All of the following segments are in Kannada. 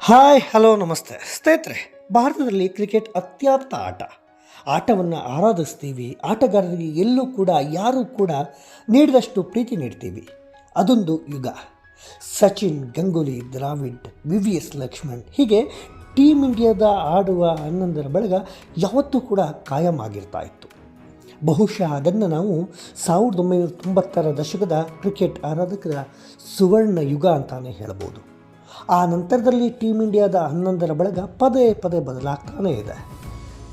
ಹಾಯ್, ಹಲೋ, ನಮಸ್ತೆ. ಸ್ನೇಹಿತರೆ, ಭಾರತದಲ್ಲಿ ಕ್ರಿಕೆಟ್ ಅತ್ಯಾಪ್ತ ಆಟ. ಆಟವನ್ನು ಆರಾಧಿಸ್ತೀವಿ. ಆಟಗಾರರಿಗೆ ಎಲ್ಲೂ ಕೂಡ, ಯಾರೂ ಕೂಡ ನೀಡಿದಷ್ಟು ಪ್ರೀತಿ ನೀಡ್ತೀವಿ. ಅದೊಂದು ಯುಗ. Sachin, Ganguly, Dravid V V S Laxman ಹೀಗೆ ಟೀಮ್ ಇಂಡಿಯಾದ ಆಡುವ ಹನ್ನೊಂದರ ಬಳಗ ಯಾವತ್ತೂ ಕೂಡ ಕಾಯಂ ಆಗಿರ್ತಾ ಇತ್ತು. ಬಹುಶಃ ಅದನ್ನು ನಾವು ಸಾವಿರದ ಒಂಬೈನೂರ ತೊಂಬತ್ತರ ದಶಕದ ಕ್ರಿಕೆಟ್ ಆರಾಧಕರ ಸುವರ್ಣ ಯುಗ ಅಂತಲೇ ಹೇಳ್ಬೋದು. ಆ ನಂತರದಲ್ಲಿ ಟೀಮ್ ಇಂಡಿಯಾದ ಹನ್ನೊಂದರ ಬಳಗ ಪದೇ ಪದೇ ಬದಲಾಗ್ತಾನೇ ಇದೆ.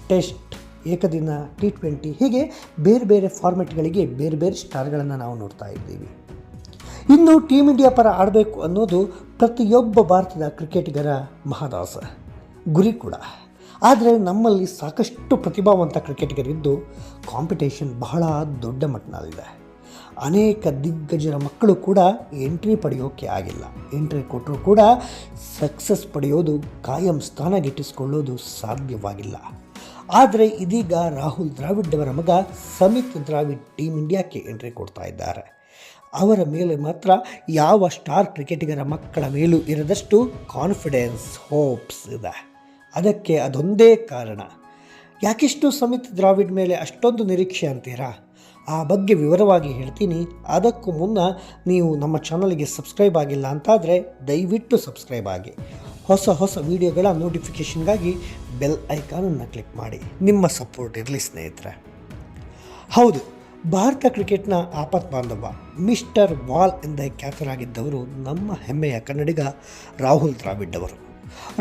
ಟೆಸ್ಟ್ ಏಕದಿನ ಟಿ ಟ್ವೆಂಟಿ ಹೀಗೆ ಬೇರೆ ಬೇರೆ ಫಾರ್ಮೆಟ್ಗಳಿಗೆ ಬೇರೆ ಬೇರೆ ಸ್ಟಾರ್ಗಳನ್ನು ನಾವು ನೋಡ್ತಾ ಇದ್ದೀವಿ. ಇನ್ನು ಟೀಮ್ ಇಂಡಿಯಾ ಪರ ಆಡಬೇಕು ಅನ್ನೋದು ಪ್ರತಿಯೊಬ್ಬ ಭಾರತದ ಕ್ರಿಕೆಟಿಗರ ಮಹಾದಾಸ. ಗುರಿ ಕೂಡ. ಆದರೆ ನಮ್ಮಲ್ಲಿ ಸಾಕಷ್ಟು ಪ್ರತಿಭಾವಂತ ಕ್ರಿಕೆಟಿಗರಿದ್ದು ಕಾಂಪಿಟೇಷನ್ ಬಹಳ ದೊಡ್ಡ ಮಟ್ಟದಲ್ಲಿದೆ ಅನೇಕ ದಿಗ್ಗಜರ ಮಕ್ಕಳು ಕೂಡ ಎಂಟ್ರಿ ಪಡೆಯೋಕ್ಕೆ ಆಗಿಲ್ಲ. ಎಂಟ್ರಿ ಕೊಟ್ಟರೂ ಕೂಡ ಸಕ್ಸಸ್ ಪಡೆಯೋದು, ಕಾಯಂ ಸ್ಥಾನ ಗಿಟ್ಟಿಸಿಕೊಳ್ಳೋದು ಸಾಧ್ಯವಾಗಿಲ್ಲ. ಆದರೆ ಇದೀಗ ರಾಹುಲ್ ದ್ರಾವಿಡ್ ಅವರ ಮಗ ಸಮಿತ್ ದ್ರಾವಿಡ್ ಟೀಮ್ ಇಂಡಿಯಾಕ್ಕೆ ಎಂಟ್ರಿ ಕೊಡ್ತಾ ಇದ್ದಾರೆ. ಅವರ ಮೇಲೆ ಮಾತ್ರ ಯಾವ ಸ್ಟಾರ್ ಕ್ರಿಕೆಟಿಗರ ಮಕ್ಕಳ ಮೇಲೂ ಇರದಷ್ಟು ಕಾನ್ಫಿಡೆನ್ಸ್, ಹೋಪ್ಸ್ ಇದೆ. ಅದಕ್ಕೆ ಅದೊಂದೇ ಕಾರಣ. ಯಾಕಿಷ್ಟು ಸಮಿತ್ ದ್ರಾವಿಡ್ ಮೇಲೆ ಅಷ್ಟೊಂದು ನಿರೀಕ್ಷೆ ಅಂತೀರಾ? ಆ ಬಗ್ಗೆ ವಿವರವಾಗಿ ಹೇಳ್ತೀನಿ. ಅದಕ್ಕೂ ಮುನ್ನ ನೀವು ನಮ್ಮ ಚಾನಲ್ಗೆ ಸಬ್ಸ್ಕ್ರೈಬ್ ಆಗಿಲ್ಲ ಅಂತಾದರೆ ದಯವಿಟ್ಟು ಸಬ್ಸ್ಕ್ರೈಬ್ ಆಗಿ. ಹೊಸ ಹೊಸ ವಿಡಿಯೋಗಳ ನೋಟಿಫಿಕೇಷನ್ಗಾಗಿ ಬೆಲ್ ಐಕಾನನ್ನು ಕ್ಲಿಕ್ ಮಾಡಿ. ನಿಮ್ಮ ಸಪೋರ್ಟ್ ಇರಲಿ ಸ್ನೇಹಿತರೆ. ಹೌದು, ಭಾರತ ಕ್ರಿಕೆಟ್ನ ಆಪತ್ ಬಾಂಧವ ಮಿಸ್ಟರ್ ವಾಲ್ ಎಂದೇ ಖ್ಯಾತರಾಗಿದ್ದವರು ನಮ್ಮ ಹೆಮ್ಮೆಯ ಕನ್ನಡಿಗ ರಾಹುಲ್ ದ್ರಾವಿಡ್ ಅವರು.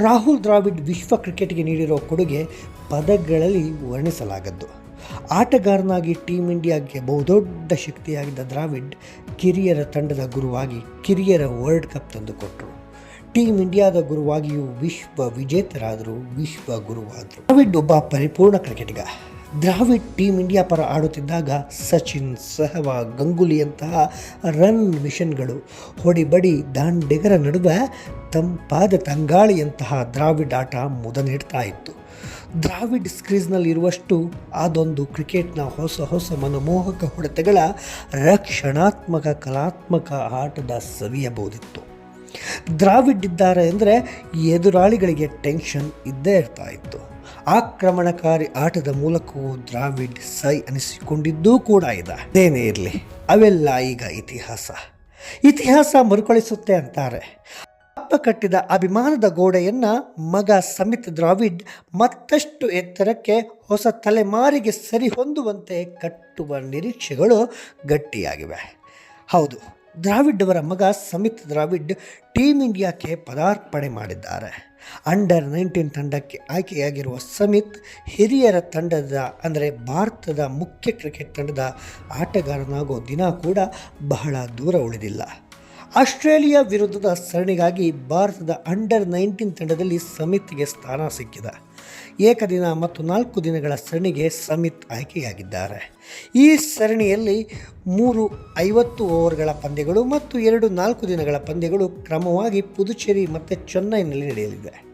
ರಾಹುಲ್ ದ್ರಾವಿಡ್ ವಿಶ್ವ ಕ್ರಿಕೆಟ್ಗೆ ನೀಡಿರೋ ಕೊಡುಗೆ ಪದಗಳಲ್ಲಿ ವರ್ಣಿಸಲಾಗದ್ದು. ಆಟಗಾರನಾಗಿ ಟೀಮ್ ಇಂಡಿಯಾಗೆ ಬಹುದೊಡ್ಡ ಶಕ್ತಿಯಾಗಿದ್ದ ದ್ರಾವಿಡ್ ಕಿರಿಯರ ತಂಡದ ಗುರುವಾಗಿ ಕಿರಿಯರ ವರ್ಲ್ಡ್ ಕಪ್ ತಂದುಕೊಟ್ಟರು ಟೀಮ್ ಇಂಡಿಯಾದ ಗುರುವಾಗಿಯೂ ವಿಶ್ವ ವಿಜೇತರಾದರು ವಿಶ್ವ ಗುರುವಾದರು. ದ್ರಾವಿಡ್ ಒಬ್ಬ ಪರಿಪೂರ್ಣ ಕ್ರಿಕೆಟಿಗ. ದ್ರಾವಿಡ್ ಟೀಮ್ ಇಂಡಿಯಾ ಪರ ಆಡುತ್ತಿದ್ದಾಗ ಸಚಿನ್ ಸೆಹವಾಗ್ ಗಂಗೂಲಿಯಂತಹ ರನ್ ಮಿಷನ್ಗಳು ಹೊಡಿಬಡಿ ದಾಂಡಿಗರ ನಡುವೆ ತಂಪಾದ ತಂಗಾಳಿಯಂತಹ ದ್ರಾವಿಡ್ ಆಟ ಮುದ ನೀಡ್ತಾ ಇತ್ತು. ದ್ರಾವಿಡ್ ಸ್ಕ್ರೀಸ್ನಲ್ಲಿ ಇರುವಷ್ಟು ಅದೊಂದು ಕ್ರಿಕೆಟ್ನ ಹೊಸ ಹೊಸ ಮನಮೋಹಕ ಹೊಡೆತಗಳ ರಕ್ಷಣಾತ್ಮಕ ಕಲಾತ್ಮಕ ಆಟದ ಸವಿಯಬಹುದಿತ್ತು. ದ್ರಾವಿಡ್ ಇದ್ದಾರೆ ಅಂದರೆ ಎದುರಾಳಿಗಳಿಗೆ ಟೆನ್ಷನ್ ಇದ್ದೇ ಇರ್ತಾ ಇತ್ತು. ಆಕ್ರಮಣಕಾರಿ ಆಟದ ಮೂಲಕವೂ ದ್ರಾವಿಡ್ ಸೈ ಅನಿಸಿಕೊಂಡಿದ್ದೂ ಕೂಡ ಇದೆ. ಅದೇನೇ ಇರಲಿ, ಅವೆಲ್ಲ ಈಗ ಇತಿಹಾಸ. ಇತಿಹಾಸ ಮರುಕಳಿಸುತ್ತೆ ಅಂತಾರೆ. ಕಟ್ಟಿದ ಅಭಿಮಾನದ ಗೋಡೆಯನ್ನು ಮಗ ಸಮಿತ್ ದ್ರಾವಿಡ್ ಮತ್ತಷ್ಟು ಎತ್ತರಕ್ಕೆ ಹೊಸ ತಲೆಮಾರಿಗೆ ಸರಿ ಹೊಂದುವಂತೆ ಕಟ್ಟುವ ನಿರೀಕ್ಷೆಗಳು ಗಟ್ಟಿಯಾಗಿವೆ. ಹೌದು, ದ್ರಾವಿಡ್ ಅವರ ಮಗ ಸಮಿತ್ ದ್ರಾವಿಡ್ ಟೀಮ್ ಇಂಡಿಯಾಕ್ಕೆ ಪದಾರ್ಪಣೆ ಮಾಡಿದ್ದಾರೆ. ಅಂಡರ್ ನೈನ್ಟೀನ್ ತಂಡಕ್ಕೆ ಆಯ್ಕೆಯಾಗಿರುವ ಸಮಿತ್ ಹಿರಿಯರ ತಂಡದ, ಅಂದರೆ ಭಾರತದ ಮುಖ್ಯ ಕ್ರಿಕೆಟ್ ತಂಡದ ಆಟಗಾರನಾಗೋ ದಿನ ಕೂಡ ಬಹಳ ದೂರ ಉಳಿದಿಲ್ಲ. ಆಸ್ಟ್ರೇಲಿಯಾ ವಿರುದ್ಧದ ಸರಣಿಗಾಗಿ ಭಾರತದ ಅಂಡರ್ ನೈನ್ಟೀನ್ ತಂಡದಲ್ಲಿ ಸಮಿತ್ಗೆ ಸ್ಥಾನ ಸಿಕ್ಕಿದೆ. ಏಕದಿನ ಮತ್ತು ನಾಲ್ಕು ದಿನಗಳ ಸರಣಿಗೆ ಸಮಿತ್ ಆಯ್ಕೆಯಾಗಿದ್ದಾರೆ. ಈ ಸರಣಿಯಲ್ಲಿ ಮೂರು ಐವತ್ತು ಓವರ್ಗಳ ಪಂದ್ಯಗಳು ಮತ್ತು ಎರಡು ನಾಲ್ಕು ದಿನಗಳ ಪಂದ್ಯಗಳು ಕ್ರಮವಾಗಿ ಪುದುಚೇರಿ ಮತ್ತು ಚೆನ್ನೈನಲ್ಲಿ ನಡೆಯಲಿದೆ.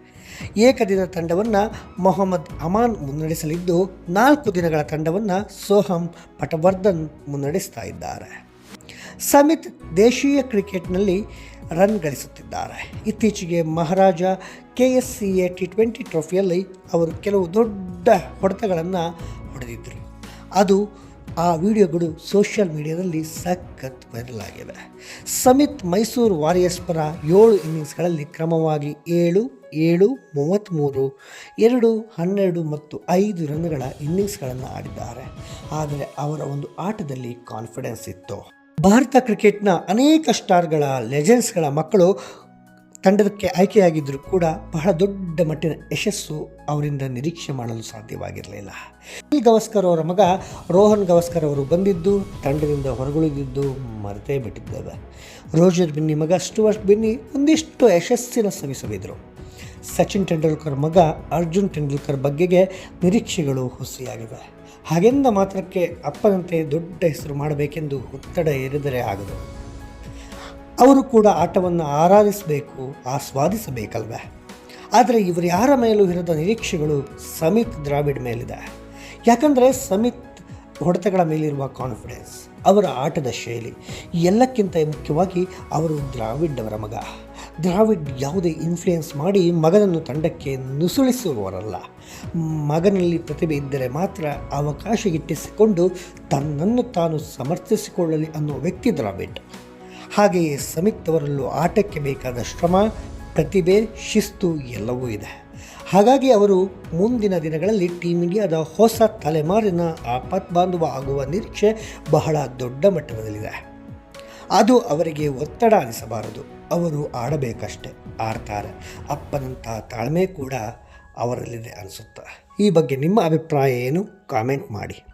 ಏಕದಿನ ತಂಡವನ್ನು ಮೊಹಮ್ಮದ್ ಅಮಾನ್ ಮುನ್ನಡೆಸಲಿದ್ದು, ನಾಲ್ಕು ದಿನಗಳ ತಂಡವನ್ನು ಸೋಹಮ್ ಪಟವರ್ಧನ್ ಮುನ್ನಡೆಸ್ತಾ ಇದ್ದಾರೆ. ಸಮಿತ್ ದೇಶೀಯ ಕ್ರಿಕೆಟ್ನಲ್ಲಿ ರನ್ ಗಳಿಸುತ್ತಿದ್ದಾರೆ. ಇತ್ತೀಚೆಗೆ Maharaja K S C A T twenty ಟ್ರೋಫಿಯಲ್ಲಿ ಅವರು ಕೆಲವು ದೊಡ್ಡ ಹೊಡೆತಗಳನ್ನು ಹೊಡೆದಿದ್ದರು. ಅದು ಆ ವಿಡಿಯೋಗಳು ಸೋಷಿಯಲ್ ಮೀಡಿಯಾದಲ್ಲಿ ಸಖತ್ ವೈರಲ್ ಆಗಿದೆ ಸಮಿತ್ ಮೈಸೂರು ವಾರಿಯರ್ಸ್ ಪರ ಏಳು ಇನ್ನಿಂಗ್ಸ್ಗಳಲ್ಲಿ ಕ್ರಮವಾಗಿ ಏಳು ಏಳು ಮೂವತ್ತ್ಮೂರು ಎರಡು, ಹನ್ನೆರಡು ಮತ್ತು ಐದು ರನ್ಗಳ ಇನ್ನಿಂಗ್ಸ್ಗಳನ್ನು ಆಡಿದ್ದಾರೆ. ಆದರೆ ಅವರ ಒಂದು ಆಟದಲ್ಲಿ ಕಾನ್ಫಿಡೆನ್ಸ್ ಇತ್ತು. ಭಾರತ ಕ್ರಿಕೆಟ್ನ ಅನೇಕ ಸ್ಟಾರ್ಗಳ, ಲೆಜೆಂಡ್ಸ್ಗಳ ಮಕ್ಕಳು ತಂಡಕ್ಕೆ ಆಯ್ಕೆಯಾಗಿದ್ದರೂ ಕೂಡ ಬಹಳ ದೊಡ್ಡ ಮಟ್ಟಿನ ಯಶಸ್ಸು ಅವರಿಂದ ನಿರೀಕ್ಷೆ ಮಾಡಲು ಸಾಧ್ಯವಾಗಿರಲಿಲ್ಲ. ಅನಿಲ್ ಗವಸ್ಕರ್ ಅವರ ಮಗ ರೋಹನ್ ಗವಸ್ಕರ್ ಅವರು ಬಂದಿದ್ದು, ತಂಡದಿಂದ ಹೊರಗುಳಿದಿದ್ದು ಮರೆತೇ ಬಿಟ್ಟಿದ್ದೇವೆ ರೋಜರ್ ಬಿನ್ನಿ ಮಗ ಸ್ಟುವರ್ಟ್ ಬಿನ್ನಿ ಒಂದಿಷ್ಟು ಯಶಸ್ಸಿನ ಸವಿಸವಿದ್ರು. ಸಚಿನ್ ತೆಂಡೂಲ್ಕರ್ ಮಗ ಅರ್ಜುನ್ ತೆಂಡೂಲ್ಕರ್ ಬಗ್ಗೆಗೆ ನಿರೀಕ್ಷೆಗಳು ಹುಸಿಯಾಗಿವೆ. ಹಾಗೆಂದ ಮಾತ್ರಕ್ಕೆ ಅಪ್ಪನಂತೆ ದೊಡ್ಡ ಹೆಸರು ಮಾಡಬೇಕೆಂದು ಒತ್ತಡ ಏರಿದರೆ ಆಗದು. ಅವರು ಕೂಡ ಆಟವನ್ನು ಆರಾಧಿಸಬೇಕು, ಆಸ್ವಾದಿಸಬೇಕಲ್ವ? ಆದರೆ ಇವರು ಯಾರ ಮೇಲೂ ಇರದ ನಿರೀಕ್ಷೆಗಳು ಸಮಿತ್ ದ್ರಾವಿಡ್ ಮೇಲಿದೆ. ಯಾಕಂದರೆ ಸಮಿತ್ ಹೊಡೆತಗಳ ಮೇಲಿರುವ ಕಾನ್ಫಿಡೆನ್ಸ್, ಅವರ ಆಟದ ಶೈಲಿ, ಎಲ್ಲಕ್ಕಿಂತ ಮುಖ್ಯವಾಗಿ ಅವರು ದ್ರಾವಿಡ್ ಅವರ ಮಗ. ದ್ರಾವಿಡ್ ಯಾವುದೇ ಇನ್ಫ್ಲುಯೆನ್ಸ್ ಮಾಡಿ ಮಗನನ್ನು ತಂಡಕ್ಕೆ ನುಸುಳಿಸುವವರಲ್ಲ. ಮಗನಲ್ಲಿ ಪ್ರತಿಭೆ ಇದ್ದರೆ ಮಾತ್ರ ಅವಕಾಶ ಇಟ್ಟಿಸಿಕೊಂಡು ತನ್ನನ್ನು ತಾನು ಸಮರ್ಥಿಸಿಕೊಳ್ಳಲಿ ಅನ್ನೋ ವ್ಯಕ್ತಿ ದ್ರಾವಿಡ್. ಹಾಗೆಯೇ ಸಮಿತ್ ಅವರಲ್ಲೂ ಆಟಕ್ಕೆ ಬೇಕಾದ ಶ್ರಮ, ಪ್ರತಿಭೆ, ಶಿಸ್ತು ಎಲ್ಲವೂ ಇದೆ. ಹಾಗಾಗಿ ಅವರು ಮುಂದಿನ ದಿನಗಳಲ್ಲಿ ಟೀಮ್ ಇಂಡಿಯಾದ ಹೊಸ ತಲೆಮಾರಿನ ಆಪತ್ ಬಾಂಧವ ಆಗುವ ನಿರೀಕ್ಷೆ ಬಹಳ ದೊಡ್ಡ ಮಟ್ಟದಲ್ಲಿದೆ. ಅದು ಅವರಿಗೆ ಒತ್ತಡ ಅನಿಸಬಾರದು. ಅವರು ಆಡಬೇಕಷ್ಟೆ, ಆಡ್ತಾರೆ. ಅಪ್ಪನಂಥ ತಾಳ್ಮೆ ಕೂಡ ಅವರಲ್ಲಿದೆ ಅನಿಸುತ್ತೆ. ಈ ಬಗ್ಗೆ ನಿಮ್ಮ ಅಭಿಪ್ರಾಯ ಏನು? ಕಾಮೆಂಟ್ ಮಾಡಿ.